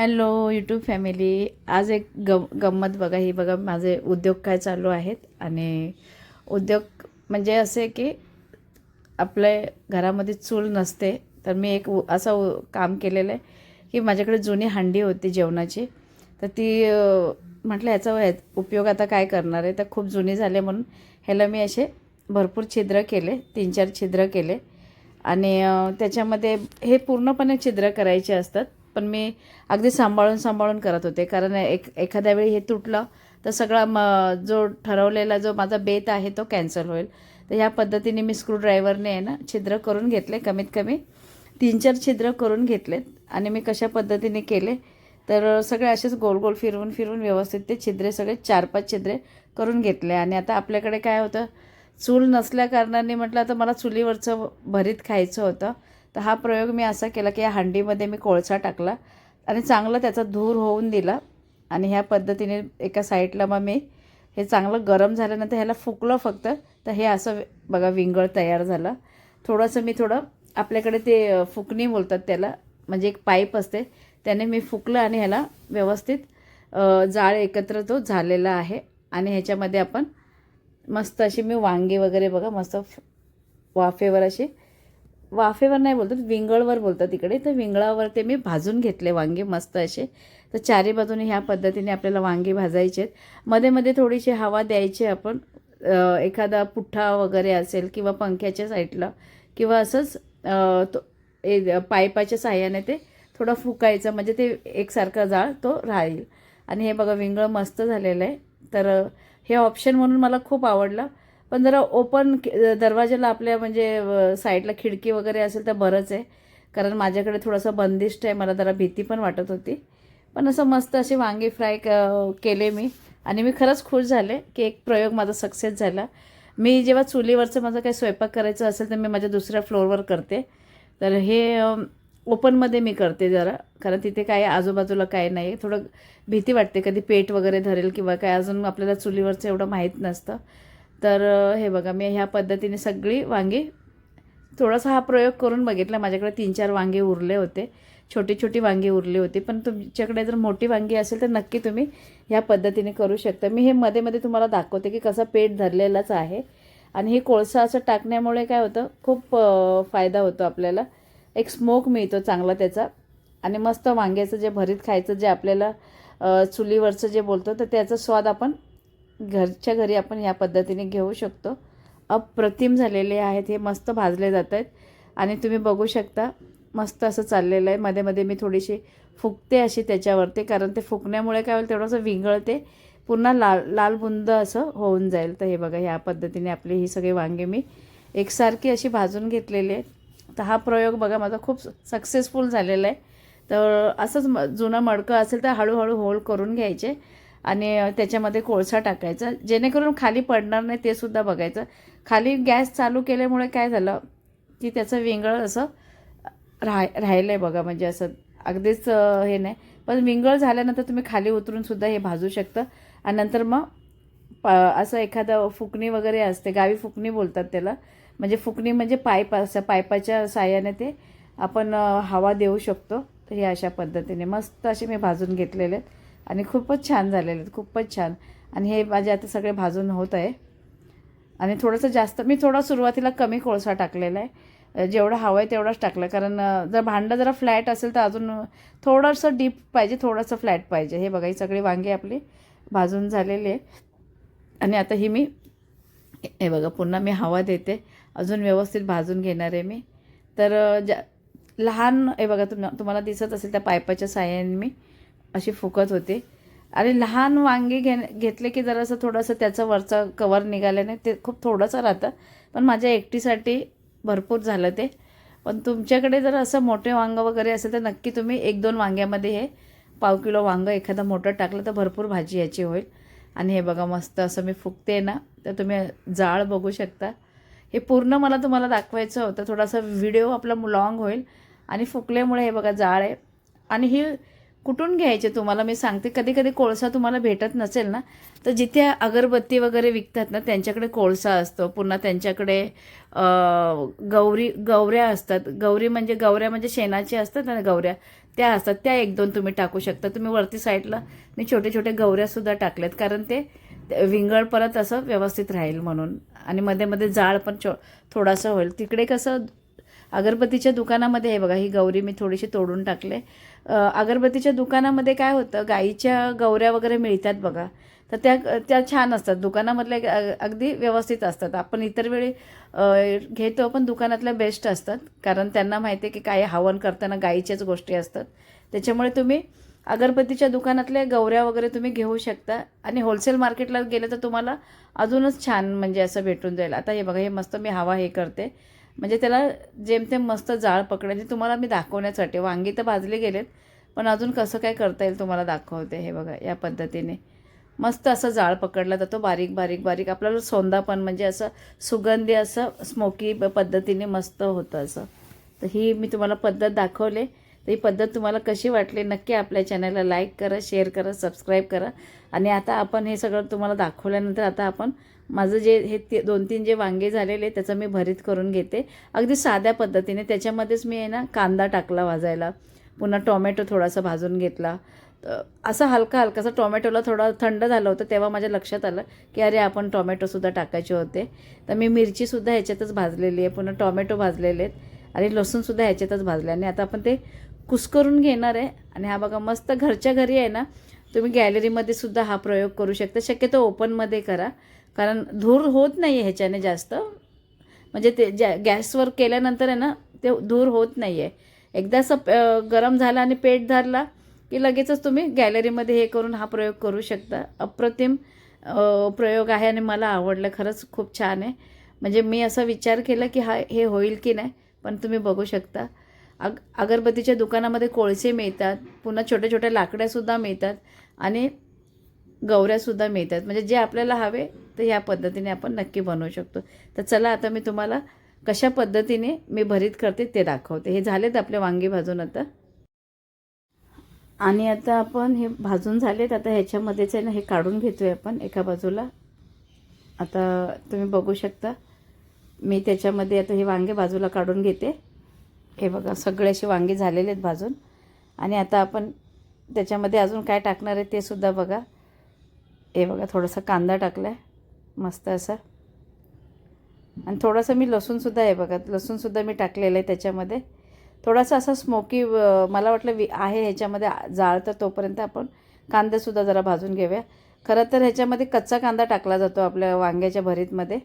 Hello YouTube family आज एक गम गंमत बघा ही बघा माझे उद्योग काय चालू आहेत आणि उद्योग म्हणजे असे की आपल्या घरामध्ये चूल नसते तर मी एक उ- असं उ- काम केलेलं आहे की माझ्याकडे जुनी हांडी होती जेवणाची तर ती म्हटलं ह्याचा उपयोग आता काय करणार आहे? तर खूप जुनी झाले म्हणून ह्याला मी असे भरपूर छिद्र केले तीन चार छिद्र केले आणि त्याच्यामध्ये हे पूर्णपणे छिद्र करायचे असतात. पण मी अगदी सांभाळून सांभाळून करत होते. कारण एक एखाद्या वेळी हे तुटलं तर सगळा म जो ठरवलेला जो माझा बेत आहे तो कॅन्सल होईल. तर ह्या पद्धतीने मी स्क्रूड्रायव्हरने आहे ना छिद्र करून घेतले कमीत कमी तीन चार छिद्र करून घेतलेत आणि मी कशा पद्धतीने केले तर सगळे असेच गोल गोल फिरवून फिरवून व्यवस्थित ते छिद्रे सगळे चार पाच छिद्रे करून घेतले. आणि आता आपल्याकडे काय होतं चूल नसल्याकारणाने म्हटलं तर मला चुलीवरचं भरीत खायचं होतं. तर हा प्रयोग मी असा केला की या हांडीमध्ये मी कोळसा टाकला आणि चांगला त्याचा धूर होऊन दिला. आणि ह्या पद्धतीने एका साईडला मग मी हे चांगलं गरम झाल्यानंतर ह्याला फुकलं फक्त. तर हे असं बघा विंगळ तयार झालं. थोडंसं मी थोडं आपल्याकडे ते फुकणी बोलतात त्याला म्हणजे एक पाईप असते त्याने मी फुकलं आणि ह्याला व्यवस्थित जाळ एकत्र तो झालेला आहे. आणि ह्याच्यामध्ये आपण मस्त अशी मी वांगी वगैरे बघा मस्त वाफेवर अशी वाफेवर नाही बोलतात विंगळवर बोलतात तिकडे. तर विंगळावर ते मी भाजून घेतले वांगे मस्त असे. तर चारी बाजूने ह्या पद्धतीने आपल्याला वांगे भाजायचे आहेत. मध्ये मध्ये थोडीशी हवा द्यायची आपण. एखादा पुठ्ठा वगैरे असेल किंवा पंख्याच्या साईडला किंवा असंच तो ए पायपाच्या साह्याने ते थोडं फुकायचं म्हणजे ते एकसारखा जाळ तो राहील. आणि हे बघा विंगळ मस्त झालेलं आहे. तर हे ऑप्शन म्हणून मला खूप आवडलं. पण जरा ओपन दरवाजाला आपल्या म्हणजे साईडला खिडकी वगैरे असेल तर बरंच आहे. कारण माझ्याकडे थोडंसं बंदिष्ट आहे मला जरा भीती पण वाटत होती. पण असं मस्त असे वांगे फ्राय क केले मी. आणि मी खरंच खुश झाले की एक प्रयोग माझा सक्सेस झाला. मी जेव्हा चुलीवरचं माझं काही स्वयंपाक करायचं असेल तर मी माझ्या दुसऱ्या फ्लोअरवर करते. तर हे ओपनमध्ये मी करते जरा. कारण तिथे काय आजूबाजूला काय नाही. थोडं भीती वाटते कधी पेट वगैरे धरेल किंवा काय. अजून आपल्याला चुलीवरचं एवढं माहीत नसतं. तर हे बघा मी ह्या पद्धतीने सगळी वांगी थोडासा हा प्रयोग करून बघितला. माझ्याकडे तीन चार वांगे उरले होते. छोटी छोटी वांगी उरली होती. पण तुमच्याकडे जर मोठी वांगी असेल तर नक्की तुम्ही ह्या पद्धतीने करू शकता. मी हे मध्ये मध्ये तुम्हाला दाखवते की कसं पेट धरलेलाच आहे. आणि हे कोळसा असं टाकण्यामुळे काय होतं? खूप फायदा होतो आपल्याला. एक स्मोक मिळतो चांगला त्याचा. आणि मस्त वांग्याचं जे भरीत खायचं जे आपल्याला चुलीवरचं जे बोलतो तर त्याचा स्वाद आपण घरच्या घरी आपण या पद्धतीने घेऊ शकतो. अप्रतिम झालेले आहेत हे मस्त भाजले जात आहेत. आणि तुम्ही बघू शकता मस्त असं चाललेलं आहे. मध्ये मध्ये मी थोडीशी फुकते अशी त्याच्यावरती कारण ते फुकण्यामुळे काय होईल तेवढंसं विंगळते. पुन्हा लाल लाल बुंद असं होऊन जाईल. तर हे बघा ह्या पद्धतीने आपली ही सगळी वांगे मी एकसारखी अशी भाजून घेतलेली आहेत तर हा प्रयोग बघा माझा खूप सक्सेसफुल झालेला आहे. तर असंच म जुनं मडकं असेल तर हळूहळू होल करून घ्यायचे. आणि त्याच्यामध्ये कोळसा टाकायचा. जेणेकरून खाली पडणार नाही ते सुद्धा बघायचं. खाली गॅस चालू केल्यामुळे काय झालं की त्याचं विंगळ असं राह राहिलं आहे बघा. म्हणजे असं अगदीच हे नाही. पण विंगळ झाल्यानंतर तुम्ही खाली उतरून सुद्धा हे भाजू शकतं. आणि नंतर मग प असं एखादं फुकणी वगैरे असते. गावी फुकणी बोलतात त्याला. म्हणजे फुकणी म्हणजे पाईप असं पायपाच्या साह्याने ते आपण हवा देऊ शकतो. तर हे अशा पद्धतीने. मस्त असे मी भाजून घेतलेले आहेत. आणि खूपच छान झालेले आहेत खूपच छान. आणि हे माझे आता सगळे भाजून होत आहे. आणि थोडंसं जास्त मी थोडा सुरुवातीला कमी कोळसा टाकलेला आहे. जेवढा जेवढं हवं आहे तेवढंच टाकलं. कारण जर भांडं जरा फ्लॅट असेल तर अजून थोडंसं डीप पाहिजे थोडंसं फ्लॅट पाहिजे. हे बघा ही सगळी वांगी आपली भाजून झालेली आहे. आणि आता ही मी हे बघा पुन्हा मी हवा देते. अजून व्यवस्थित भाजून घेणार आहे मी. तर ज्या लहान हे बघा तुम तुम्हाला दिसत असेल त्या पायपाच्या साह्याने मी. अशी फुकत होते. आणि लहान वांगे घे घेतले की जरासं थोडंसं त्याचं वरचं कवर निघाल्याने ते खूप थोडंसं राहतं. पण माझ्या एकटीसाठी भरपूर झालं ते. पण तुमच्याकडे जर असं मोठे वांगं वगैरे असेल तर नक्की तुम्ही एक दोन वांग्यामध्ये हे पाव किलो वांगं एखादं मोठं टाकलं तर भरपूर भाजी याची होईल. आणि हे बघा मस्त असं मी फुकते ना तर तुम्ही जाळ बघू शकता. हे पूर्ण मला तुम्हाला दाखवायचं होतं. थोडासा व्हिडिओ आपला लॉंग होईल. आणि फुकल्यामुळे हे बघा जाळ आहे. आणि ही कुठून घ्यायचे तुम्हाला? मी सांगते कधी कधी कोळसा तुम्हाला भेटत नसेल ना तर जिथे अगरबत्ती वगैरे विकतात ना त्यांच्याकडे कोळसा असतो. पुन्हा त्यांच्याकडे गौरी गौऱ्या असतात. गौरी म्हणजे गौऱ्या म्हणजे शेणाची असतात ना गौऱ्या त्या असतात. त्या एक दोन तुम्ही टाकू शकता. तुम्ही वरती साईडला मी छोटे छोटे गौऱ्यासुद्धा टाकल्यात कारण ते ते विंगळ परत असं व्यवस्थित राहील म्हणून. आणि मध्ये मध्ये जाळ पण छो थोडासा होईल. तिकडे कसं अगरबत्तीच्या दुकानामध्ये हे बघा ही गौरी मी थोडीशी तोडून टाकले. अगरबत्तीच्या दुकानामध्ये काय होतं गाईच्या गौऱ्या वगैरे मिळतात बघा. तर त्या त्या छान असतात. दुकानामधल्या अगदी व्यवस्थित असतात. आपण इतर वेळी घेतो पण दुकानातल्या बेस्ट असतात. कारण त्यांना माहिती आहे की काय हवन करताना गाईच्याच गोष्टी असतात. त्याच्यामुळे तुम्ही अगरबत्तीच्या दुकानातल्या गौऱ्या वगैरे तुम्ही घेऊ शकता. आणि होलसेल मार्केटला गेलं तर तुम्हाला अजूनच छान म्हणजे असं भेटून जाईल. आता हे बघा हे मस्त मी हवा हे करते. म्हणजे त्याला जेमतेम मस्त जाळ पकडायची. तुम्हाला मी दाखवण्यासाठी वांगी तर भाजले गेलेत पण अजून कसं काय करता येईल तुम्हाला दाखवते हे बघा या पद्धतीने. मस्त असं जाळ पकडला जातो बारीक बारीक बारीक. आपल्याला सोंदा पण म्हणजे असं सुगंधी असं स्मोकी पद्धतीने मस्त होतं असं. तर ही मी तुम्हाला पद्धत दाखवले. तर ही पद्धत तुम्हाला कशी वाटली नक्की आपल्या चॅनलला लाईक करा शेअर करा सबस्क्राईब करा. आणि आता आपण हे सगळं तुम्हाला दाखवल्यानंतर आता आपण माझं जे हे ते दोन तीन जे वांगे झालेले त्याचं मी भरीत करून घेते. अगदी साध्या पद्धतीने. त्याच्यामध्येच मी आहे ना कांदा टाकला भाजायला पुन्हा टोमॅटो थोडासा भाजून घेतला. असा असं हलका हलकासा टोमॅटोला थोडा थंड झालं होतं तेव्हा माझ्या लक्षात आलं की अरे आपण टोमॅटोसुद्धा टाकायचे होते. तर मी मिरचीसुद्धा ह्याच्यातच भाजलेली आहे. पुन्हा टोमॅटो भाजलेले आहेत. आणि लसूणसुद्धा ह्याच्यातच भाजले. आणि आता आपण ते कुस्करून घेणार आहे. आणि हा बघा मस्त घरच्या घरी आहे ना तुम्ही गॅलरीमध्ये सुद्धा हा प्रयोग करू शकता. शक्यतो ओपनमध्ये करा. कारण धूर होत नाही आहे ह्याच्याने जास्त. म्हणजे ते ज्या गॅसवर केल्यानंतर आहे ना ते धूर होत नाही आहे एकदा असं गरम झाला आणि पेट धरला की लगेचच तुम्ही गॅलरीमध्ये हे करून हा प्रयोग करू शकता. अप्रतिम प्रयोग आहे आणि मला आवडलं. खरंच खूप छान आहे. म्हणजे मी असा विचार केला की हा हे होईल की नाही पण तुम्ही बघू शकता. अग अगरबत्तीच्या दुकानामध्ये कोळसे मिळतात. पुन्हा छोट्या छोट्या लाकड्यासुद्धा मिळतात. आणि गौऱ्यासुद्धा मिळतात. म्हणजे जे आपल्याला हवे तर ह्या पद्धतीने आपण नक्की बनवू शकतो. तर चला आता मी तुम्हाला कशा पद्धतीने मी भरीत करते ते दाखवते. हे झालेत आपले वांगी भाजून आता. आणि आता आपण हे भाजून झालेत. आता ह्याच्यामध्येच आहे ना हे काढून घेतो आहे आपण एका बाजूला. आता तुम्ही बघू शकता मी त्याच्यामध्ये आता हे वांगे बाजूला काढून घेते. हे बघा सगळे असे वांगे झालेले आहेत भाजून. आणि आता आपण त्याच्यामध्ये अजून काय टाकणार आहे ते सुद्धा बघा. हे बघा थोडासा कांदा टाकला आहे मस्त असा. आणि थोडंसं मी लसूणसुद्धा आहे बघा लसूणसुद्धा मी टाकलेलं आहे त्याच्यामध्ये. थोडासा असा स्मोकी मला वाटलं वि आहे ह्याच्यामध्ये जाळ तर तोपर्यंत आपण कांदेसुद्धा जरा भाजून घेऊया. खरं तर ह्याच्यामध्ये कच्चा कांदा टाकला जातो आपल्या वांग्याच्या भरीतमध्ये.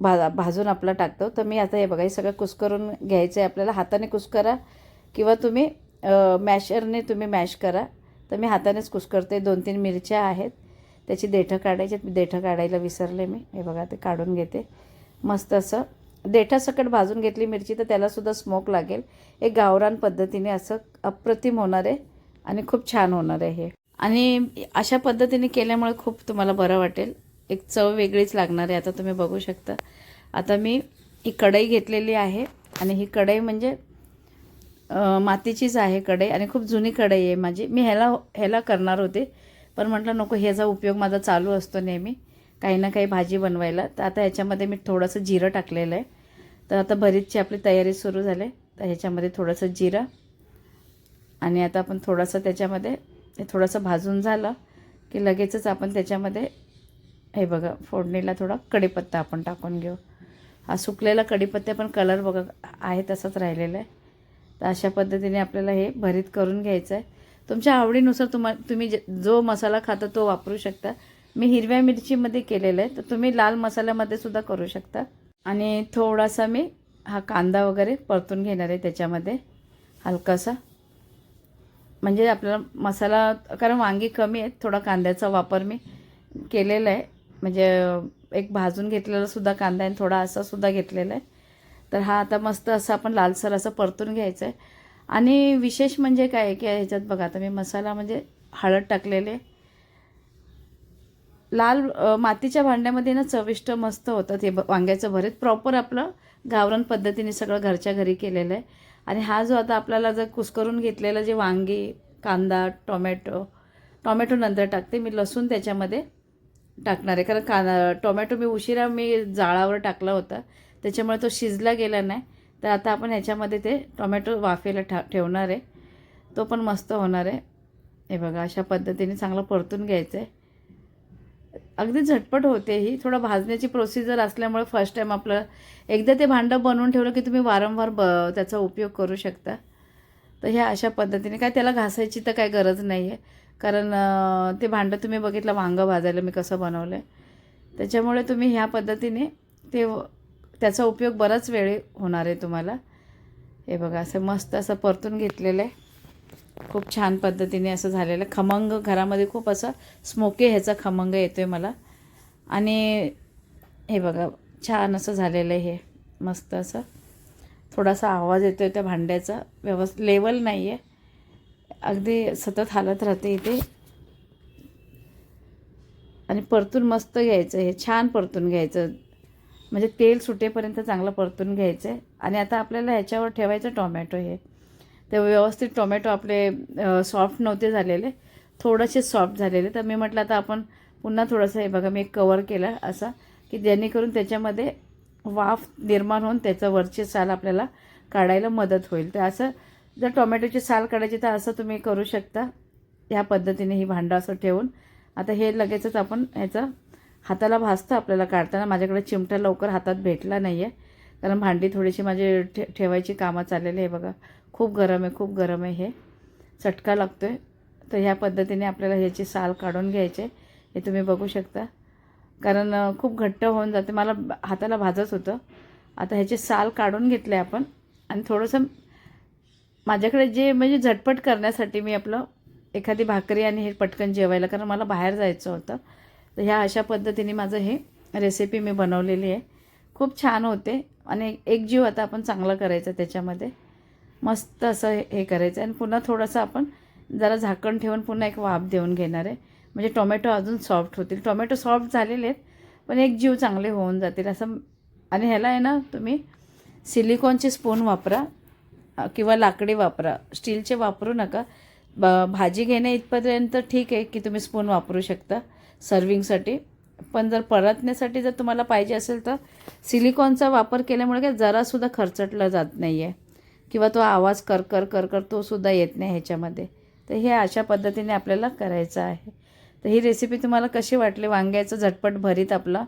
भा भाजून आपला टाकतो. तर मी आता हे बघा हे सगळं कुस्करून घ्यायचं आहे आपल्याला. हाताने कुस्करा किंवा तुम्ही मॅशरने तुम्ही मॅश करा. तर मी हातानेच कुस्करते दोन तीन मिरच्या आहेत. त्याची देठं काढायची मी देठं काढायला विसरले मी. हे बघा ते काढून घेते. मस्त असं देठासकट भाजून घेतली मिरची तर त्यालासुद्धा स्मोक लागेल. एक गावरान पद्धतीने असं अप्रतिम होणार आहे आणि खूप छान होणार आहे हे. आणि अशा पद्धतीने केल्यामुळे खूप तुम्हाला बरं वाटेल. एक चव वेगळीच लागणार आहे. आता तुम्ही बघू शकता. आता मी ही कढई घेतलेली आहे आणि ही कढई म्हणजे मातीचीच आहे कढई आणि खूप जुनी कढई आहे माझी. मी ह्याला ह्याला करणार होते. पण म्हटलं नको ह्याचा उपयोग माझा चालू असतो नेहमी काही ना काही भाजी बनवायला. तर आता ह्याच्यामध्ये मी थोडंसं जिरं टाकलेलं आहे. तर आता भरीतची आपली तयारी सुरू झाली आहे. तर ह्याच्यामध्ये थोडंसं जिरं आणि आता आपण थोडंसं त्याच्यामध्ये हे थोडंसं भाजून झालं की लगेचच आपण त्याच्यामध्ये हे बघा फोडणीला थोडा कढीपत्ता आपण टाकून घेऊ. हा सुकलेला कढीपत्ता पण कलर बघा आहे तसाच राहिलेला आहे. तर अशा पद्धतीने आपल्याला हे भरीत करून घ्यायचं आहे तुमच्या आवडीनुसार तुम्हा तुम्ही जे जो मसाला खाता तो वापरू शकता. मी हिरव्या मिरचीमध्ये केलेलं आहे तर तुम्ही लाल मसाल्यामध्ये सुद्धा करू शकता. आणि थोडासा मी हा कांदा वगैरे परतून घेणार आहे त्याच्यामध्ये हलकासा. म्हणजे आपल्याला मसाला कारण वांगी कमी आहेत थोडा कांद्याचा वापर मी केलेला आहे. म्हणजे एक भाजून घेतलेला सुद्धा कांदा आहे आणि थोडा असा सुद्धा घेतलेला आहे. तर हा आता मस्त असं आपण लालसर असं परतून घ्यायचं आहे आणि विशेष म्हणजे काय आहे की ह्याच्यात बघा आता मी मसाला म्हणजे हळद टाकलेले. लाल मातीच्या भांड्यामध्ये ना चविष्ट मस्त होतं ते ब- वांग्याचं भरीत. प्रॉपर आपलं गावरण पद्धतीने सगळं घरच्या घरी केलेलं आहे. आणि हा जो आता आपल्याला जर कुस्करून घेतलेला जे वांगी कांदा टोमॅटो टोमॅटो नंतर टाकते. मी लसूण त्याच्यामध्ये टाकणार आहे. कारण कांदा टोमॅटो मी उशिरा मी जाळावर टाकला होता. त्याच्यामुळे तो शिजला गेला नाही. तर आता आपण ह्याच्यामध्ये ते टोमॅटो वाफेला ठा ठेवणार आहे. तो पण मस्त होणार आहे. हे बघा अशा पद्धतीने चांगलं परतून घ्यायचं आहे अगदी झटपट होते ही. थोडं भाजण्याची प्रोसिजर असल्यामुळे फर्स्ट टाईम आपलं एकदा ते भांडं बनवून ठेवलं की तुम्ही वारंवार ब त्याचा उपयोग करू शकता. तर ह्या अशा पद्धतीने काय त्याला घासायची तर काय गरज नाही आहे कारण ते भांडं तुम्ही बघितलं वांगं भाजायला मी कसं बनवलं आहे त्याच्यामुळे तुम्ही ह्या पद्धतीने ते त्याचा उपयोग बराच वेळ होणार आहे तुम्हाला. हे बघा असं मस्त असं परतून घेतलेलं आहे. खूप छान पद्धतीने असं झालेलं आहे. खमंग घरामध्ये खूप असं स्मोकी ह्याचा खमंग येतो आहे मला. आणि हे बघा छान असं झालेलं आहे हे. मस्त असं. थोडासा आवाज येतो आहे त्या भांड्याचा. व्यवस्थित लेवल नाही आहे अगदी सतत हालत राहते इथे. आणि परतून मस्त घ्यायचं हे छान परतून घ्यायचं. म्हणजे तेल सुटेपर्यंत चांगलं परतून घ्यायचं. आहे आणि आता आपल्याला ह्याच्यावर ठेवायचं टोमॅटो हे. ते व्यवस्थित टोमॅटो आपले सॉफ्ट नव्हते झालेले. थोडेसे सॉफ्ट झालेले. तर मी म्हटलं आता आपण पुन्हा थोडंसं हे बघा मी एक कवर केलं असा की जेणेकरून त्याच्यामध्ये वाफ निर्माण होऊन त्याचं वरचे साल आपल्याला काढायला मदत होईल. तर असं जर टोमॅटोची साल काढायची तर असं तुम्ही करू शकता. ह्या पद्धतीने ही भांडं असं ठेवून. आता हे लगेचच आपण ह्याचं हाताला भाजतं आपल्याला काढताना. माझ्याकडे चिमटा लवकर हातात भेटला नाही आहे कारण भांडी थोडीशी माझी ठे ठेवायची कामं चाललेली आहे बघा. खूप गरम आहे खूप गरम आहे हे. चटका लागतो आहे तर ह्या पद्धतीने आपल्याला ह्याची साल काढून घ्यायचे. हे तुम्ही बघू शकता. कारण खूप घट्ट होऊन जाते. मला हाताला भाजत होतं. आता ह्याचे साल काढून घेतले आपण. आणि थोडंसं माझ्याकडे जे म्हणजे झटपट करण्यासाठी मी आपलं एखादी भाकरी आणि हे पटकन जेवायला. कारण मला बाहेर जायचं होतं. तर ह्या अशा पद्धतीने माझं हे रेसिपी मी बनवलेली आहे. खूप छान होते आणि एक जीव आता आपण चांगला करायचा त्याच्यामध्ये. मस्त असं हे- हे करायचं आणि पुन्हा थोडंसं आपण जरा झाकण ठेवून पुन्हा एक वाफ देऊन घेणार आहे. म्हणजे टोमॅटो अजून सॉफ्ट होतील. टोमॅटो सॉफ्ट झालेले आहेत पण एक जीव चांगले होऊन जातील असं आणि ह्याला आहे ना तुम्ही सिलिकॉनचे स्पून वापरा किंवा लाकडी वापरा. स्टीलचे वापरू नका. ब भाजी घेणे इथपर्यंत ठीक आहे की तुम्ही स्पून वापरू शकता. सर्विंगसाठी. पण जर परतण्यासाठी जर तुम्हाला पाहिजे असेल तर सिलिकॉनचा वापर केल्यामुळे काय जरासुद्धा खर्चटला जात नाही आहे किंवा तो आवाज कर कर कर कर तो सुद्धा येत नाही ह्याच्यामध्ये. तर हे अशा पद्धतीने आपल्याला करायचं आहे. तर ही रेसिपी तुम्हाला कशी वाटली? वांग्याचं झटपट भरीत आपला.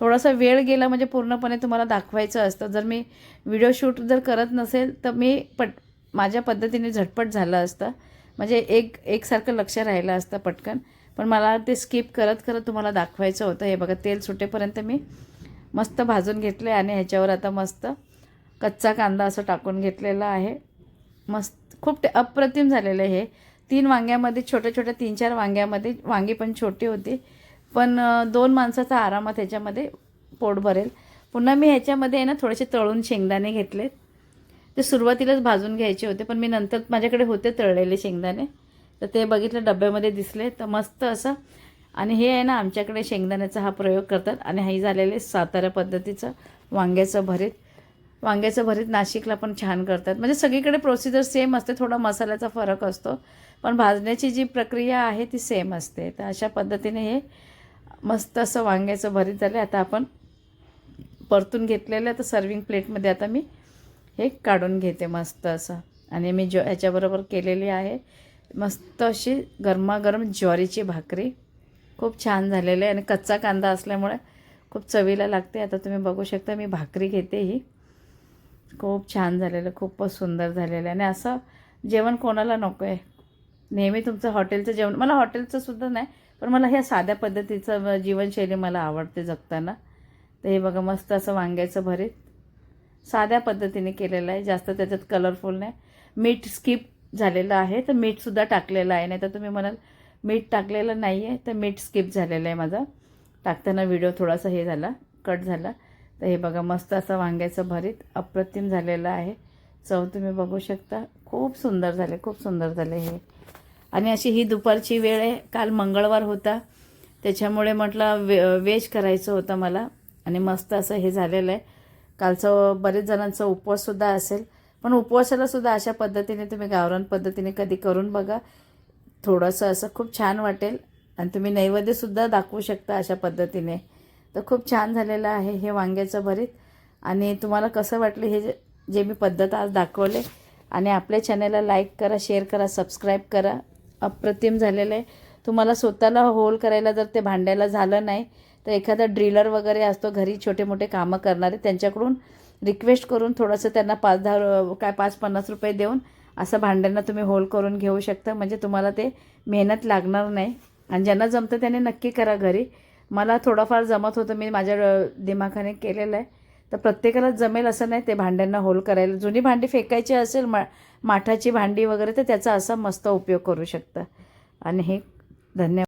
थोडासा वेळ गेला म्हणजे पूर्णपणे तुम्हाला दाखवायचं असतं. जर मी व्हिडिओ शूट जर करत नसेल तर मी पट माझ्या पद्धतीने झटपट झालं असतं. म्हणजे एक एकसारखं लक्ष राहिलं असतं पटकन. पण मला ते स्किप करत करत तुम्हाला दाखवायचं होतं. हे बघा तेल सुटेपर्यंत मी मस्त भाजून घेतले आणि ह्याच्यावर आता मस्त कच्चा कांदा असं टाकून घेतलेला आहे. मस्त खूप ते अप्रतिम झालेलं आहे हे. तीन वांग्यामध्ये छोट्या छोट्या तीन चार वांग्यामध्ये वांगी पण छोटी होती. पण दोन माणसाचा आरामात ह्याच्यामध्ये पोट भरेल. पुन्हा मी ह्याच्यामध्ये आहे ना थोडेसे तळून शेंगदाणे घेतले ते सुरुवातीलाच भाजून घ्यायचे होते पण मी नंतर माझ्याकडे होते तळलेले शेंगदाणे. तर ते बघितलं डब्यामध्ये दिसले तर मस्त असं. आणि हे आहे ना आमच्याकडे शेंगदाण्याचा हा प्रयोग करतात. आणि हे झालेले सातारा पद्धतीचं वांग्याचं भरीत. वांग्याचं भरीत नाशिकला पण छान करतात. म्हणजे सगळीकडे प्रोसिजर सेम असते थोडा मसाल्याचा फरक असतो. पण भाजण्याची जी प्रक्रिया आहे ती सेम असते. तर अशा पद्धतीने हे मस्त असं वांग्याचं भरीत झालं. आता आपण परतून घेतलेलं तर सर्विंग प्लेटमध्ये आता मी हे काढून घेते मस्त असं. आणि मी जो ह्याच्याबरोबर केलेली आहे मस्त अशी गरमागरम ज्वारीची भाकरी. खूप छान झालेली आहे आणि कच्चा कांदा असल्यामुळे खूप चवीला लागते. आता तुम्ही बघू शकता मी भाकरी घेते ही. खूप छान झालेलं खूपच सुंदर झालेलं आहे. आणि असं जेवण कोणाला नको आहे नेहमी तुमचं हॉटेलचं जेवण मला हॉटेलचं सुद्धा नाही पण मला ह्या साध्या पद्धतीचं जीवनशैली मला आवडते जगताना. तर हे बघा मस्त असं वांग्याचं भरीत. साध्या पद्धतीने केलेलं आहे जास्त त्याच्यात कलरफुल नाही. मीठ स्किप झालेलं आहे तर मीठसुद्धा टाकलेलं आहे. नाही तर तुम्ही म्हणाल मीठ टाकलेलं नाही आहे तर मीठ स्किप झालेलं आहे माझा. टाकताना व्हिडिओ थोडासा हे झाला कट झाला. तर हे बघा मस्त असं वांग्याचं भरीत अप्रतिम झालेलं आहे. चव तुम्ही बघू शकता. खूप सुंदर झाले खूप सुंदर झाले हे. आणि अशी ही दुपारची वेळ आहे. काल मंगळवार होता. त्याच्यामुळे म्हटलं वे वेज करायचं होतं मला. आणि मस्त असं हे झालेलं आहे. कालचं बरेच जणांचा उपवाससुद्धा असेल. पण उपवासाला सुद्धा अशा पद्धतीने तुम्ही गावरान पद्धतीने कधी करून बघा. थोडंसं असं खूप छान वाटेल. आणि तुम्ही नैवेद्यसुद्धा दाखवू शकता अशा पद्धतीने. तर खूप छान झालेलं आहे हे वांग्याचं भरीत. आणि तुम्हाला कसं वाटलं हे जे मी पद्धत आज दाखवले. आणि आपल्या चॅनलला लाईक करा शेअर करा सबस्क्राईब करा. अप्रतिम झालेलं आहे. तुम्हाला स्वतःला होल करायला जर ते भांड्याला झालं नाही तर एखादा ड्रिलर वगैरे असतो घरी छोटे मोठे कामं करणारे त्यांच्याकडून रिक्वेस्ट करून थोडंसं त्यांना पाच दहा काय पाच पन्नास रुपये देऊन असं भांड्यांना तुम्ही होल करून घेऊ शकता. म्हणजे तुम्हाला ते मेहनत लागणार नाही. आणि ज्यांना जमतं त्याने नक्की करा घरी. मला थोडंफार जमत होतं मी माझ्या दिमाखाने केलेलं आहे. तर प्रत्येकाला जमेल असं नाही ते भांड्यांना होल करायला. जुनी भांडी फेकायची असेल मा माठाची भांडी वगैरे तर त्याचा असा मस्त उपयोग करू शकता. आणि हे धन्यवाद.